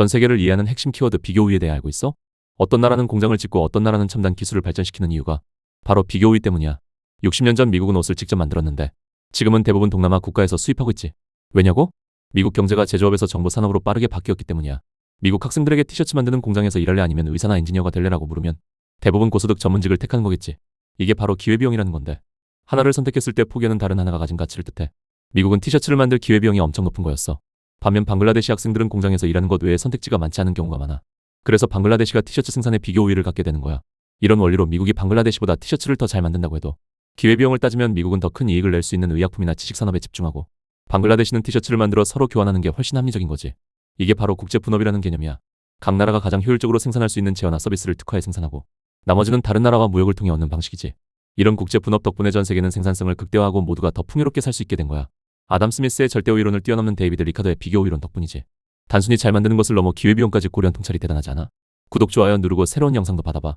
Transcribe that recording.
전 세계를 이해하는 핵심 키워드 비교우위에 대해 알고 있어? 어떤 나라는 공장을 짓고 어떤 나라는 첨단 기술을 발전시키는 이유가 바로 비교우위 때문이야. 60년 전 미국은 옷을 직접 만들었는데 지금은 대부분 동남아 국가에서 수입하고 있지. 왜냐고? 미국 경제가 제조업에서 정보 산업으로 빠르게 바뀌었기 때문이야. 미국 학생들에게 티셔츠 만드는 공장에서 일할래 아니면 의사나 엔지니어가 될래라고 물으면 대부분 고소득 전문직을 택하는 거겠지. 이게 바로 기회비용이라는 건데 하나를 선택했을 때 포기하는 다른 하나가 가진 가치를 뜻해. 미국은 티셔츠를 만들 기회비용이 엄청 높은 거였어. 반면 방글라데시 학생들은 공장에서 일하는 것 외에 선택지가 많지 않은 경우가 많아. 그래서 방글라데시가 티셔츠 생산에 비교 우위를 갖게 되는 거야. 이런 원리로 미국이 방글라데시보다 티셔츠를 더 잘 만든다고 해도 기회비용을 따지면 미국은 더 큰 이익을 낼 수 있는 의약품이나 지식 산업에 집중하고 방글라데시는 티셔츠를 만들어 서로 교환하는 게 훨씬 합리적인 거지. 이게 바로 국제 분업이라는 개념이야. 각 나라가 가장 효율적으로 생산할 수 있는 재화나 서비스를 특화해 생산하고 나머지는 다른 나라와 무역을 통해 얻는 방식이지. 이런 국제 분업 덕분에 전 세계는 생산성을 극대화하고 모두가 더 풍요롭게 살 수 있게 된 거야. 아담 스미스의 절대어 이론을 뛰어넘는 데이비드 리카더의 비교 이론 덕분이지. 단순히 잘 만드는 것을 넘어 기회비용까지 고려한 통찰이 대단하지 않아? 구독, 좋아요 누르고 새로운 영상도 받아봐.